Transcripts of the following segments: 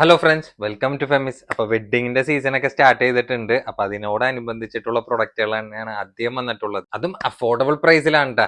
Hello friends welcome to Femis അപ്പോൾ വെഡിങ്ങിന്റെ season ഒക്കെ സ്റ്റാർട്ട് ചെയ്തിട്ടുണ്ട്. അപ്പൊ അതിനോടനുബന്ധിച്ചിട്ടുള്ള പ്രൊഡക്റ്റുകൾ തന്നെയാണ് ആദ്യം വന്നിട്ടുള്ളത്. അതും അഫോർഡബിൾ പ്രൈസിലാണ് കേട്ടോ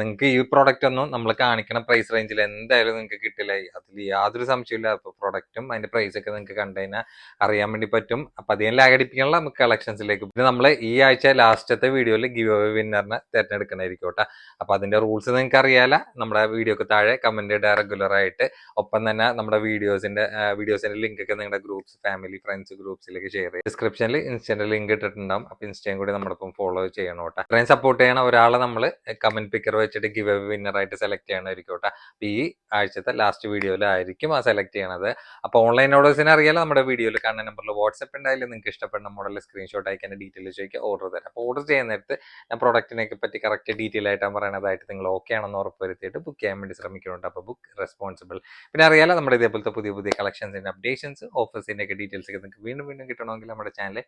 നിങ്ങൾക്ക് ഈ പ്രോഡക്റ്റ് ഒന്നും നമ്മൾ കാണിക്കണ പ്രൈസ് റേഞ്ചിൽ എന്തായാലും നിങ്ങൾക്ക് കിട്ടില്ല. അതിൽ യാതൊരു സംശയമില്ല അപ്പോൾ പ്രൊഡക്റ്റും അതിന്റെ പ്രൈസ് ഒക്കെ നിങ്ങൾക്ക് കണ്ടു കഴിഞ്ഞാൽ അറിയാൻ വേണ്ടി പറ്റും. അപ്പൊ അധികം ലാഗടിപ്പിക്കാനുള്ള നമുക്ക് കളക്ഷൻസിലേക്ക് പിന്നെ നമ്മൾ ഈ ആഴ്ച ലാസ്റ്റത്തെ വീഡിയോയിൽ ഗിവ് അവേ വിന്നറിനെ തിരഞ്ഞെടുക്കണമായിരിക്കും കേട്ടോ അപ്പൊ അതിന്റെ റൂൾസ് നിങ്ങൾക്ക് അറിയാല. നമ്മുടെ വീഡിയോക്ക് താഴെ കമന്റ് ഇടുക റെഗുലറായിട്ട് ഒപ്പം തന്നെ നമ്മുടെ വീഡിയോസിന്റെ വീഡിയോസിന്റെ ലിങ്ക് ഒക്കെ നിങ്ങളുടെ ഗ്രൂപ്പ്സ് ഫാമിലി ഫ്രണ്ട്സ് ഗ്രൂപ്പ്സിലേക്ക് ഷെയർ ചെയ്യും. ഡിസ്ക്രിപ്ഷനിൽ ഇൻസ്റ്റന്റ് ലിങ്ക് ഇട്ടിട്ടുണ്ടാവും. അപ്പൊ ഇൻസ്റ്റയും കൂടി നമ്മളിപ്പം ഫോളോ ചെയ്യണം കേട്ടോ. അത്രയും സപ്പോർട്ട് ചെയ്യണ ഒരാളെ നമ്മൾ കമന്റ് പിക്കർ വെച്ചിട്ട് ഗിവ് അവേ വിന്നർ ആയിട്ട് സെലക്ട് ചെയ്യണമായിരിക്കും കേട്ടോ. അപ്പൊ ഈ ആഴ്ചത്തെ ലാസ്റ്റ് വീഡിയോയിലായിരിക്കും ആ സെലക്ട് ചെയ്യണത്. അപ്പൊ ഓൺലൈൻ ഓർഡേഴ്സിനെ അറിയാലോ നമ്മുടെ വീഡിയോയിൽ കാണുന്ന നമ്പറിൽ വാട്സ്ആപ്പ് ഉണ്ടായാലും നിങ്ങൾക്ക് ഇഷ്ടപ്പെടുന്ന മോഡൽ സ്ക്രീൻഷോട്ട് അയക്കാൻ ഡീറ്റെയിൽ ചോദിക്കുക ഓർഡർ തരാം. അപ്പൊ ഓർഡർ ചെയ്യുന്ന നേരത്ത് ഞാൻ പ്രോഡക്റ്റിനെ പറ്റി കറക്റ്റ് ഡീറ്റെയിൽ ആയിട്ടാണ് പറയണതായിട്ട് നിങ്ങൾ ഓക്കെ ആണെന്ന് ഉറപ്പ് വരുത്തിയിട്ട് ബുക്ക് ചെയ്യാൻ വേണ്ടി ശ്രമിക്കുന്നുണ്ട്. അപ്പൊ ബുക്ക് റെസ്പോൺസിബിൾ പിന്നെ അറിയാലോ നമ്മുടെ ഇതേപോലത്തെ പുതിയ പുതിയ കളക്ഷൻസിന്റെ അപ്ഡേഷൻസ് ഓഫേഴ്സിന്റെ ഒക്കെ ഡീറ്റെയിൽസ് ഒക്കെ നിങ്ങൾക്ക് വീണ്ടും വീണ്ടും കിട്ടണമെങ്കിൽ നമ്മുടെ ചാനൽ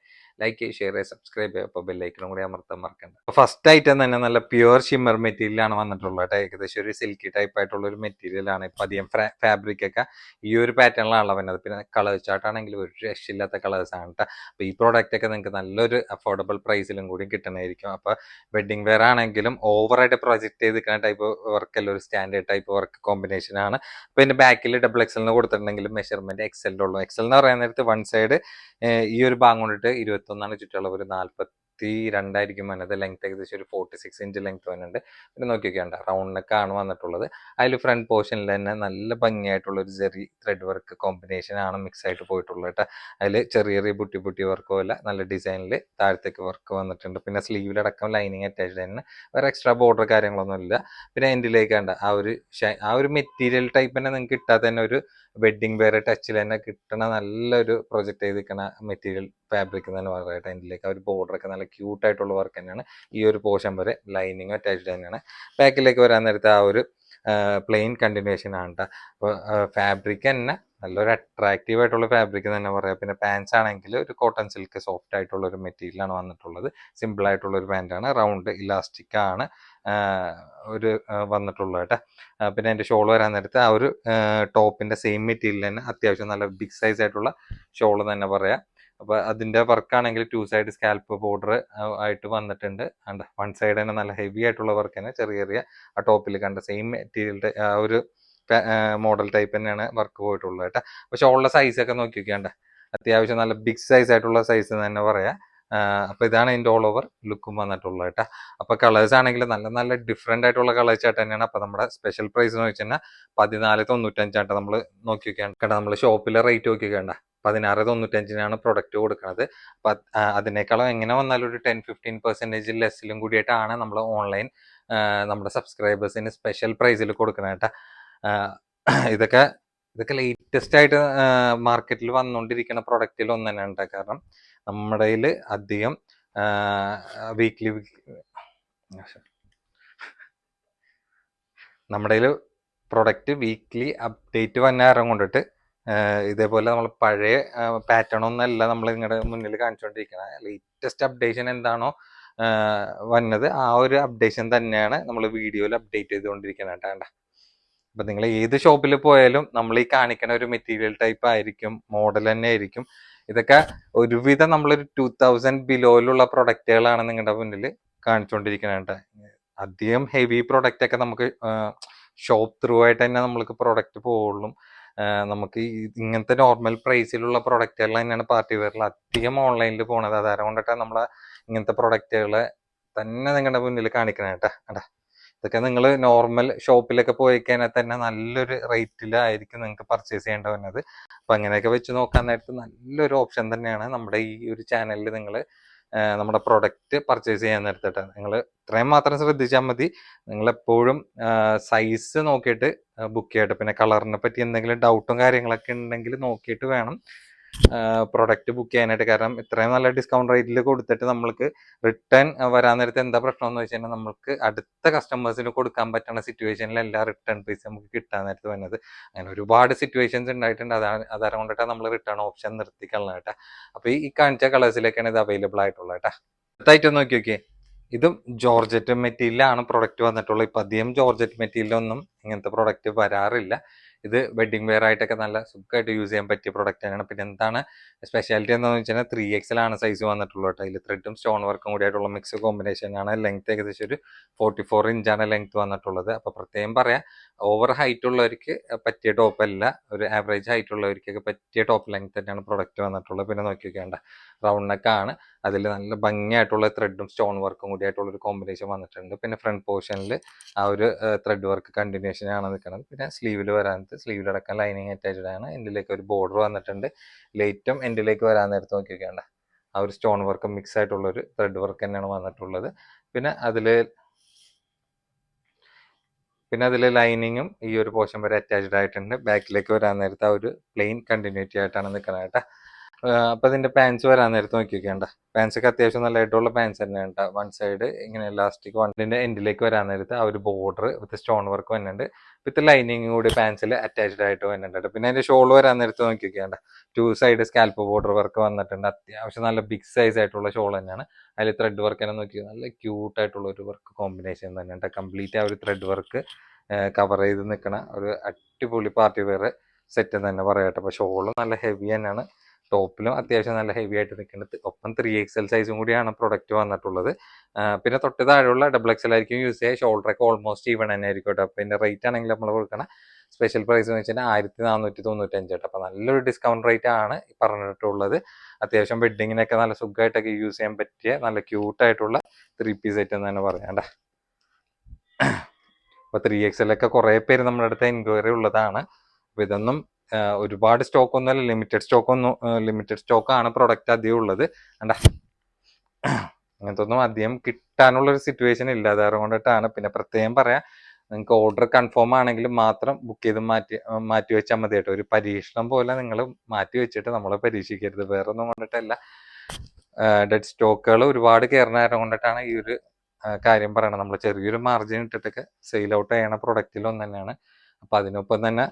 ലൈക്ക് ചെയ്യുക ഷെയർ ചെയ്യുക സബ്സ്ക്രൈബ് ചെയ്യുക അപ്പോൾ ബെല്ലൈക്കനും കൂടി അമർത്താൻ മറക്കണ്ട. അപ്പോൾ ഫസ്റ്റ് ഐറ്റം തന്നെ നല്ല പ്യുവർ ഷിമ്മർ മെറ്റീരിയലാണ് വന്നിട്ടുള്ളത് കേട്ടോ. ഏകദേശം ഒരു സിൽക്കി ടൈപ്പ് ആയിട്ടുള്ള ഒരു മെറ്റീരിയലാണ് ഇപ്പം അധികം ഫാബ്രിക് ഒക്കെ ഈ ഒരു പാറ്റേണിലാണല്ലോ വരുന്നത് പിന്നെ കളർ ചാർട്ടാണെങ്കിൽ ഒരു രക്ഷയില്ലാത്ത കളേഴ്സ് ആണ് കേട്ടോ. അപ്പോൾ ഈ പ്രോഡക്റ്റ് ഒക്കെ നിങ്ങൾക്ക് നല്ലൊരു അഫോർഡബിൾ പ്രൈസിലും കൂടി കിട്ടണമായിരിക്കും. അപ്പോൾ വെഡിങ് വെയർ ആണെങ്കിലും ഓവറായിട്ട് പ്രൊജക്ട് ചെയ്ത് നിൽക്കുന്ന ടൈപ്പ് വർക്കല്ല ഒരു സ്റ്റാൻഡേർഡ് ടൈപ്പ് വർക്ക് കോമ്പിനേഷൻ ആണ്. അപ്പോൾ ഇതിന്റെ ബാക്കിൽ ഡബിൾ എക്സലിന് കൊടുത്തിട്ടുണ്ടെങ്കിലും മെഷർമെന്റ് എക്സലിന്റെ ഉള്ളൂ എക്സൽ എന്ന് പറയുന്ന നേരത്ത് വൺ സൈഡ് ഈ ഒരു ഭാഗം കൊണ്ടിട്ട് ഇരുപത്തൊന്നാണ് ചുറ്റളവ് ഒരു നാൽപ്പത്തി രണ്ടായിരിക്കും വന്നത്. ലെങ്ത് ഏകദേശം ഒരു ഫോർട്ടി സിക്സ് ഇഞ്ച് ലെങ്ത് വന്നിട്ടുണ്ട്. പിന്നെ നോക്കിയൊക്കെയുണ്ട് റൗണ്ട് ആണ് വന്നിട്ടുള്ളത്. അതിൽ ഫ്രണ്ട് പോർഷനിൽ തന്നെ നല്ല ഭംഗിയായിട്ടുള്ള ഒരു ചെറിയ ത്രെഡ് വർക്ക് കോമ്പിനേഷൻ ആണ് മിക്സ് ആയിട്ട് പോയിട്ടുള്ളത് കേട്ടോ. അതിൽ ചെറിയ ചെറിയ ബുട്ടി ബുട്ടി വർക്കോ അല്ല നല്ല ഡിസൈനിൽ താഴത്തേക്ക് വർക്ക് വന്നിട്ടുണ്ട്. പിന്നെ സ്ലീവിലടക്കം ലൈനിങ് അറ്റാച്ച്ഡ് തന്നെ. വേറെ എക്സ്ട്രാ ബോർഡർ കാര്യങ്ങളൊന്നും ഇല്ല പിന്നെ എൻഡിലേക്ക് കണ്ട? ആ ഒരു ആ ഒരു മെറ്റീരിയൽ ടൈപ്പ് തന്നെ നിങ്ങൾക്ക് കിട്ടാത്ത തന്നെ ഒരു വെഡിങ് വെയർ ടച്ചിൽ തന്നെ കിട്ടണ നല്ലൊരു പ്രൊജക്ട് ചെയ്തിരിക്കണ മെറ്റീരിയൽ ഫാബ്രിക് തന്നെ പറയട്ടെ അതിലേക്ക് ആ ഒരു ബോർഡർ ഒക്കെ നല്ല ക്യൂട്ട് ആയിട്ടുള്ള വർക്ക് തന്നെയാണ്. ഈ ഒരു പോർഷൻ വരെ ലൈനിങ് അറ്റാച്ച്ഡ് തന്നെയാണ്. ബാക്കിലേക്ക് വരാൻ നേരത്തെ ആ ഒരു പ്ലെയിൻ കണ്ടിന്യൂഷൻ ആണ് കേട്ടോ അപ്പോൾ ഫാബ്രിക് തന്നെ നല്ലൊരു അട്രാക്റ്റീവ് ആയിട്ടുള്ള ഫാബ്രിക് തന്നെ പറയാം. പിന്നെ പാൻസ് ആണെങ്കിൽ ഒരു കോട്ടൺ സിൽക്ക് സോഫ്റ്റ് ആയിട്ടുള്ള ഒരു മെറ്റീരിയലാണ് വന്നിട്ടുള്ളത്. സിമ്പിൾ ആയിട്ടുള്ള ഒരു പാന്റാണ് റൗണ്ട് ഇലാസ്റ്റിക് ആണ്. ഒരു വന്നിട്ടുള്ളൂ കേട്ടോ. പിന്നെ എന്റെ ഷോൾ വരാൻ നേരത്ത് ആ ഒരു ടോപ്പിന്റെ സെയിം മെറ്റീരിയൽ തന്നെ അത്യാവശ്യം നല്ല ബിഗ് സൈസ് ആയിട്ടുള്ള ഷോൾ തന്നെ പറയാം. അപ്പോൾ അതിന്റെ വർക്കാണെങ്കിൽ ടു സൈഡ് സ്കാൽപ്പ് ബോർഡർ ആയിട്ട് വന്നിട്ടുണ്ട്. ആൻഡ് വൺ സൈഡ് തന്നെ നല്ല ഹെവി ആയിട്ടുള്ള വർക്ക് തന്നെ ചെറിയ ചെറിയ ആ ടോപ്പിൽ കണ്ട സെയിം മെറ്റീരിയലിന്റെ ആ ഒരു മോഡൽ ടൈപ്പ് തന്നെയാണ് വർക്ക് പോയിട്ടുള്ളത് കേട്ടോ. ഷോളിലെ സൈസ് ഒക്കെ നോക്കി നോക്കിയാണ്ട് അത്യാവശ്യം നല്ല ബിഗ് സൈസ് ആയിട്ടുള്ള സൈസ് തന്നെ പറയാം. അപ്പൊ ഇതാണ് അതിന്റെ ഓൾ ഓവർ ലുക്കും വന്നിട്ടുള്ളത് കേട്ടോ. അപ്പോൾ കളേഴ്സ് ആണെങ്കിൽ നല്ല നല്ല ഡിഫറെന്റ് ആയിട്ടുള്ള കളേഴ്സ് ആയിട്ട് തന്നെയാണ്. അപ്പൊ നമ്മുടെ സ്പെഷ്യൽ പ്രൈസ് എന്ന് വെച്ച് കഴിഞ്ഞാൽ പതിനാല് തൊണ്ണൂറ്റഞ്ചായിട്ട് നമ്മൾ നോക്കി വെക്കേണ്ട കേട്ടോ നമ്മൾ ഷോപ്പിലെ റേറ്റ് നോക്കി വെക്കേണ്ട. പതിനാറ് തൊണ്ണൂറ്റഞ്ചിനാണ് പ്രൊഡക്റ്റ് കൊടുക്കുന്നത് അപ്പൊ അതിനേക്കാളും എങ്ങനെ വന്നാലും ഒരു ടെൻ ഫിഫ്റ്റീൻ പെർസെന്റേജ് ലെസ്സിലും കൂടിയിട്ടാണ് നമ്മൾ ഓൺലൈൻ നമ്മുടെ സബ്സ്ക്രൈബേഴ്സിന് സ്പെഷ്യൽ പ്രൈസിൽ കൊടുക്കുന്നത് കേട്ടോ. ഇതൊക്കെ ഇതൊക്കെ ലേറ്റസ്റ്റ് ആയിട്ട് മാർക്കറ്റിൽ വന്നുകൊണ്ടിരിക്കുന്ന പ്രൊഡക്റ്റിൽ ഒന്ന് തന്നെയാണ് കാരണം നമ്മുടെ അധികം വീക്ക്ലി നമ്മുടെ പ്രൊഡക്റ്റ് വീക്ക്ലി അപ്ഡേറ്റ് വന്ന കാരണം കൊണ്ടിട്ട് ഇതേപോലെ നമ്മൾ പഴയ പാറ്റേൺ ഒന്നല്ല നമ്മൾ നിങ്ങളുടെ മുന്നിൽ കാണിച്ചുകൊണ്ടിരിക്കുന്നത് ലേറ്റസ്റ്റ് അപ്ഡേഷൻ എന്താണോ വന്നത് ആ ഒരു അപ്ഡേഷൻ തന്നെയാണ് നമ്മൾ വീഡിയോയിൽ അപ്ഡേറ്റ് ചെയ്തുകൊണ്ടിരിക്കുന്നത് കേട്ടോ അപ്പം നിങ്ങൾ ഏത് ഷോപ്പിൽ പോയാലും നമ്മൾ ഈ കാണിക്കുന്ന ഒരു മെറ്റീരിയൽ ടൈപ്പ് ആയിരിക്കും മോഡൽ തന്നെ ആയിരിക്കും. ഇതൊക്കെ ഒരുവിധം നമ്മളൊരു ടൂ തൗസൻഡ് ബിലോയിലുള്ള പ്രൊഡക്റ്റുകളാണ് നിങ്ങളുടെ മുന്നിൽ കാണിച്ചുകൊണ്ടിരിക്കുന്നത് അധികം ഹെവി പ്രൊഡക്റ്റ് ഒക്കെ നമുക്ക് ഷോപ്പ് ത്രൂ ആയിട്ട് തന്നെ നമ്മൾക്ക് പ്രൊഡക്റ്റ് പോകുള്ളൂ നമുക്ക് ഇങ്ങനത്തെ നോർമൽ പ്രൈസിലുള്ള പ്രൊഡക്റ്റുകൾ തന്നെയാണ് പാർട്ടി വെയറിൽ അധികം ഓൺലൈനിൽ പോണത്. അതാരം കൊണ്ടിട്ടാണ് നമ്മളെ ഇങ്ങനത്തെ പ്രൊഡക്റ്റുകൾ തന്നെ നിങ്ങളുടെ മുന്നിൽ കാണിക്കണേട്ടാ അടാ ഇതൊക്കെ നിങ്ങൾ നോർമൽ ഷോപ്പിലൊക്കെ പോയി കഴിഞ്ഞാൽ തന്നെ നല്ലൊരു റേറ്റിലായിരിക്കും നിങ്ങൾക്ക് പർച്ചേസ് ചെയ്യേണ്ടി വരുന്നത്. അപ്പം അങ്ങനെയൊക്കെ വെച്ച് നോക്കാൻ നേരത്ത് നല്ലൊരു ഓപ്ഷൻ തന്നെയാണ് നമ്മുടെ ഈ ഒരു ചാനലിൽ നിങ്ങൾ നമ്മുടെ പ്രൊഡക്റ്റ് പർച്ചേസ് ചെയ്യാൻ നേരത്തിട്ട്. നിങ്ങൾ ഇത്രയും മാത്രം ശ്രദ്ധിച്ചാൽ മതി. നിങ്ങൾ എപ്പോഴും സൈസ് നോക്കിയിട്ട് ബുക്ക് ചെയ്യട്ടെ. പിന്നെ കളറിനെ പറ്റി എന്തെങ്കിലും ഡൗട്ടും കാര്യങ്ങളൊക്കെ ഉണ്ടെങ്കിൽ നോക്കിയിട്ട് വേണം. പ്രൊഡക്റ്റ് ബുക്ക് ചെയ്യാനായിട്ട്. കാരണം ഇത്രയും നല്ല ഡിസ്കൗണ്ട് റേറ്റിൽ കൊടുത്തിട്ട് നമ്മൾക്ക് റിട്ടേൺ വരാൻ നേരത്തെ എന്താ പ്രശ്നം എന്ന് വെച്ച് കഴിഞ്ഞാൽ അടുത്ത കസ്റ്റമേഴ്സിന് കൊടുക്കാൻ പറ്റുന്ന സിറ്റുവേഷനിൽ എല്ലാ റിട്ടേൺ പൈസ നമുക്ക് കിട്ടാൻ നേരത്ത് വരുന്നത് അങ്ങനെ ഒരുപാട് സിറ്റുവേഷൻസ് ഉണ്ടായിട്ടുണ്ട്. അതാണ് അതാരം കൊണ്ടിട്ടാണ് നമ്മൾ റിട്ടേൺ ഓപ്ഷൻ നിർത്തിക്കളണം കേട്ടോ അപ്പോൾ ഈ കാണിച്ച കളേഴ്സിലേക്കാണ് ഇത് അവൈലബിൾ ആയിട്ടുള്ളത് കേട്ടോ അടുത്തായിട്ട് നോക്കി നോക്കിയേ. ഇതും ജോർജറ്റ് മെറ്റീരിയലാണ് പ്രൊഡക്റ്റ് വന്നിട്ടുള്ളത്. ഇപ്പം അധികം ജോർജറ്റ് മെറ്റീരിയലൊന്നും ഇങ്ങനത്തെ പ്രൊഡക്റ്റ് വരാറില്ല. ഇത് വെഡിങ് വെയർ ആയിട്ടൊക്കെ നല്ല സുഖമായിട്ട് യൂസ് ചെയ്യാൻ പറ്റിയ പ്രൊഡക്റ്റ് തന്നെയാണ്. പിന്നെ എന്താണ് സ്പെഷ്യാലിറ്റി എന്താണെന്ന് വെച്ചാൽ ത്രീ എക്സലാണ് സൈസ് വന്നിട്ടുള്ളത് കേട്ടോ. അതിൽ ത്രെഡും സ്റ്റോൺ വർക്കും കൂടി ആയിട്ടുള്ള മിക്സ് കോമ്പിനേഷൻ ആണ്. ലെങ്ത് ഏകദേശം ഒരു ഫോർട്ടി ഫോർ ഇഞ്ചാണ് ലെങ്ത് വന്നിട്ടുള്ളത്. അപ്പോൾ പ്രത്യേകം പറയാം ഓവർ ഹൈറ്റ് ഉള്ളവർക്ക് പറ്റിയ ടോപ്പ് അല്ല. ഒരു ആവറേജ് ഹൈറ്റ് ഉള്ളവർക്കൊക്കെ പറ്റിയ ടോപ്പ് ലെങ്ത് തന്നെയാണ് പ്രൊഡക്റ്റ് വന്നിട്ടുള്ളത്. പിന്നെ നോക്കി വെക്കേണ്ട റൗണ്ട് നെക്ക് ആണ്. അതിൽ നല്ല ഭംഗിയായിട്ടുള്ള ത്രെഡും സ്റ്റോൺ വർക്കും കൂടി ആയിട്ടുള്ള ഒരു കോമ്പിനേഷൻ വന്നിട്ടുണ്ട്. പിന്നെ ഫ്രണ്ട് പോർഷനിൽ ആ ഒരു ത്രെഡ് വർക്ക് കണ്ടിന്യൂഷൻ ആണ് നിൽക്കുന്നത്. പിന്നെ സ്ലീവിൽ വരാനത്ത് സ്ലീവിലടക്കം ലൈനിങ് അറ്റാച്ച്ഡ് ആണ്. എൻഡിലേക്ക് ഒരു ബോർഡർ വന്നിട്ടുണ്ട്. ലേറ്റും എൻഡിലേക്ക് വരാൻ നേരത്ത് നോക്കി വെക്കേണ്ട ആ ഒരു സ്റ്റോൺ വർക്കും മിക്സ് ആയിട്ടുള്ള ഒരു ത്രെഡ് വർക്ക് തന്നെയാണ് വന്നിട്ടുള്ളത്. പിന്നെ അതിൽ പിന്നെ അതിൽ ലൈനിങ്ങും ഈ ഒരു പോർഷൻ വരെ അറ്റാച്ച്ഡ് ആയിട്ടുണ്ട്. ബാക്കിലേക്ക് വരാൻ നേരത്ത് ആ ഒരു പ്ലെയിൻ കണ്ടിന്യൂറ്റി ആയിട്ടാണ് നിൽക്കുന്നത് കേട്ടോ. അപ്പൊ ഇതിന്റെ പാൻസ് വരാൻ നേരത്ത് നോക്കി പാൻസൊക്കെ അത്യാവശ്യം നല്ല ആയിട്ടുള്ള പാൻസ് തന്നെയാണ് വൺ സൈഡ് ഇങ്ങനെ ഇലാസ്റ്റിക് വണ്ടിന്റെ എൻഡിലേക്ക് വരാൻ നേരത്ത് ആ ഒരു ബോർഡർ വിത്ത് സ്റ്റോൺ വർക്ക് വന്നിട്ടുണ്ട്. വിത്ത് ലൈനിങ് കൂടി പാൻസിൽ അറ്റാച്ച്ഡ് ആയിട്ട് വന്നിട്ടുണ്ട്. പിന്നെ അതിന്റെ ഷോൾ വരാൻ നേരത്ത് നോക്കി വെക്കേണ്ട two side scallop border work വന്നിട്ടുണ്ട്. അത്യാവശ്യം നല്ല ബിഗ് സൈസ് ആയിട്ടുള്ള ഷോൾ തന്നെയാണ്. അതിൽ ത്രെഡ് വർക്ക് തന്നെ നോക്കി നല്ല ക്യൂട്ട് ആയിട്ടുള്ള ഒരു വർക്ക് കോമ്പിനേഷൻ തന്നെയുണ്ട് കംപ്ലീറ്റ് ആ ഒരു ത്രെഡ് വർക്ക് കവർ ചെയ്ത് നിൽക്കണ ഒരു അടിപൊളി പാർട്ടി വെയർ സെറ്റ് തന്നെ പറയട്ടെ അപ്പൊ ഷോളും നല്ല ഹെവി തന്നെയാണ്. ടോപ്പിലും അത്യാവശ്യം നല്ല ഹെവി ആയിട്ട് നിൽക്കുന്നത് ഒപ്പം ത്രീ എക്സ് എൽ സൈസും കൂടിയാണ് പ്രൊഡക്റ്റ് വന്നിട്ടുള്ളത്. പിന്നെ തൊട്ട് താഴെയുള്ള ഡബിൾ എക്സ് എൽ ആയിരിക്കും യൂസ് ചെയ്യുക. ഷോൾഡറൊക്കെ ഓൾമോസ്റ്റ് ഈവൺ തന്നെ ആയിരിക്കും കേട്ടോ. അപ്പോൾ റേറ്റ് ആണെങ്കിൽ നമ്മൾ കൊടുക്കണ സ്പെഷ്യൽ പ്രൈസ് എന്ന് വെച്ചാൽ ആയിരത്തി നാനൂറ്റി തൊണ്ണൂറ്റഞ്ച് കേട്ടോ. അപ്പോൾ നല്ലൊരു ഡിസ്കൗണ്ട് റേറ്റ് ആണ് പറഞ്ഞിട്ടുള്ളത്. അത്യാവശ്യം വെഡ്ഡിങ്ങിനൊക്കെ നല്ല സുഖമായിട്ടൊക്കെ യൂസ് ചെയ്യാൻ പറ്റിയ നല്ല ക്യൂട്ടായിട്ടുള്ള ത്രീ പീസ് സെറ്റ് എന്ന് തന്നെ പറയാം അപ്പോൾ ത്രീ എക്സ് എൽ ഒക്കെ കുറേ പേര് നമ്മുടെ അടുത്ത് എൻക്വയറി ഉള്ളതാണ്. അപ്പോൾ ഇതൊന്നും ഒരുപാട് സ്റ്റോക്ക് ഒന്നുമല്ല ലിമിറ്റഡ് സ്റ്റോക്ക് ഒന്നും ലിമിറ്റഡ് സ്റ്റോക്ക് ആണ് പ്രൊഡക്റ്റ് അധികം ഉള്ളത്. അങ്ങനത്തെ ഒന്നും അധികം കിട്ടാനുള്ള ഒരു സിറ്റുവേഷൻ ഇല്ല കൊണ്ടിട്ടാണ്. പിന്നെ പ്രത്യേകം പറയാം നിങ്ങൾക്ക് ഓർഡർ കൺഫേം ആണെങ്കിൽ മാത്രം ബുക്ക് ചെയ്ത് മാറ്റി മാറ്റി വെച്ചാൽ മതി കേട്ടോ. ഒരു പരീക്ഷണം പോലെ നിങ്ങൾ മാറ്റി വെച്ചിട്ട് നമ്മൾ പരീക്ഷിക്കരുത്. വേറെ ഒന്നും കൊണ്ടിട്ടല്ല ഡെഡ് സ്റ്റോക്കുകൾ ഒരുപാട് കയറുന്ന കൊണ്ടിട്ടാണ് ഈ ഒരു കാര്യം പറയണത്. നമ്മൾ ചെറിയൊരു മാർജിൻ ഇട്ടിട്ടൊക്കെ സെയിൽ ഔട്ട് ചെയ്യണ പ്രൊഡക്റ്റിൽ ഒന്ന് തന്നെയാണ് അപ്പൊ അതിനൊപ്പം തന്നെ